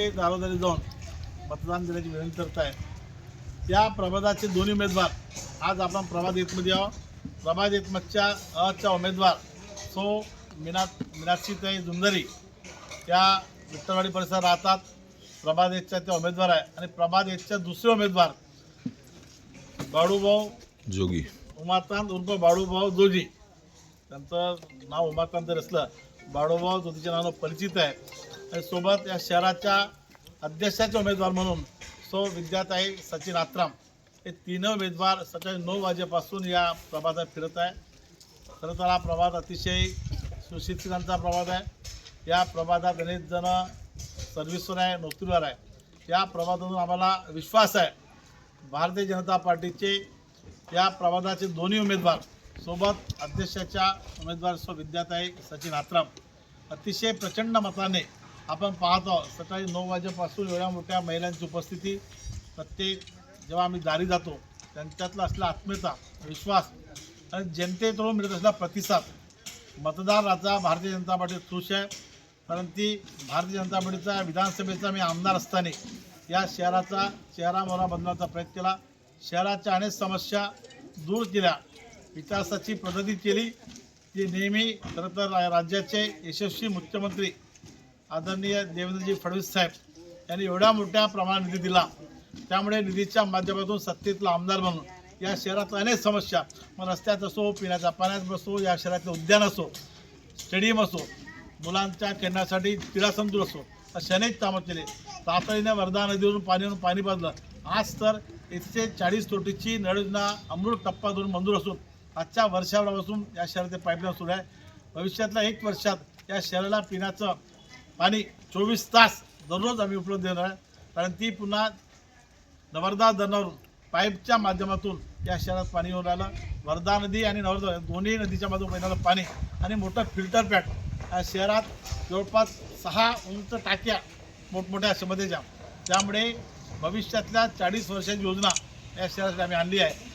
प्रत्येक दारोदारी जाऊन मतदान देण्याची विनंती करत आहे त्या प्रभादाचे दोन्ही उमेदवार आज आपण प्रभाद एकमध्ये आहोत. प्रभाद एकमतच्या अच्या उमेदवार सो मीना मीनाक्षीताई जुंदरी त्या विठ्ठलवाडी परिसरात राहतात. प्रभाद एकच्या त्या उमेदवार आहे. आणि प्रभाद एकच्या दुसरे उमेदवार बाळूभाऊ जोगी. उमाकांत उर्फ बाळूभाऊ जोजी त्यांचं नाव उमाकांत जर असलं बाळूभाऊ जोजीच्या नावानं परिचित आहे. सोबत या शहराच्या अध्यक्षाचे उमेदवार म्हणून सो विद्याताई सचिन आत्राम हे तीन उमेदवार सकाळी नऊ वाजेपासून या प्रभातात फिरत आहे. खरं तर हा प्रभात अतिशय सुशिक्षितांचा प्रभात आहे. या प्रभातात अनेक जण सर्व्हिसवर आहे नोकरीवर आहे. या प्रभातातून आम्हाला विश्वास आहे. भारतीय जनता पार्टीचे या प्रवादाचे दोन्ही उमेदवार सोबत अध्यक्षाच्या उमेदवार सो विद्याताई सचिन आत्राम अतिशय प्रचंड मताने आपण पाहतो सकाळी नऊ वाजेपासून एवढ्या मोठ्या महिलांची उपस्थिती. प्रत्येक जेव्हा आम्ही दारी जातो त्यांच्यातला असला आत्मीयता विश्वास आणि जनतेकडून मिळत असला प्रतिसाद. मतदार राजा भारतीय जनता पार्टी खुश आहे. कारण ती भारतीय जनता पार्टीचा विधानसभेचा मी आमदार असताना या शहराचा चेहरा मोहरा बदलण्याचा प्रयत्न केला. शहराच्या अनेक समस्या दूर केल्या. विकासाची प्रगती केली. ती नेहमी खरं तर रा- राज्याचे यशस्वी मुख्यमंत्री आदरणीय देवेंद्रजी फडणवीस साहेब यांनी एवढ्या मोठ्या प्रमाणात निधी दिला. त्यामुळे निधीच्या माध्यमातून सत्तेतला आमदार म्हणून या शहरात अनेक समस्या मग रस्त्यात असो पिण्याच्या पाण्यात असो या शहरातलं उद्यान असो स्टेडियम असो मुलांच्या खेळण्यासाठी क्रीडा असो असे अनेक कामं केले. तातडीने वर्धा नदीवरून पाणीवरून पाणी बांधलं आज तर एकशे चाळीस कोटीची नळयोजना अमृत टप्पा दोन मंजूर असून आजच्या वर्षाभरापासून या शहराचे पाईपलाईन सुरू आहे. भविष्यातल्या एक वर्षात या शहराला पिण्याचं पाणी चोवीस तास दररोज आम्ही उपलब्ध देणार आहे. कारण ती पुन्हा नवर्धा धरणावरून पाईपच्या माध्यमातून या शहरात पाणी येऊन राहिलं. वर्धा नदी आणि नवर्धा दोन्ही नदीच्या माध्यमातून येणारं पाणी आणि मोठं फिल्टर पॅट या शहरात जवळपास सहा उंच टाक्या मोठमोठ्या क्षमतेच्या त्यामुळे भविष्यातल्या चाळीस वर्षाची योजना या शहरासाठी आम्ही आणली आहे.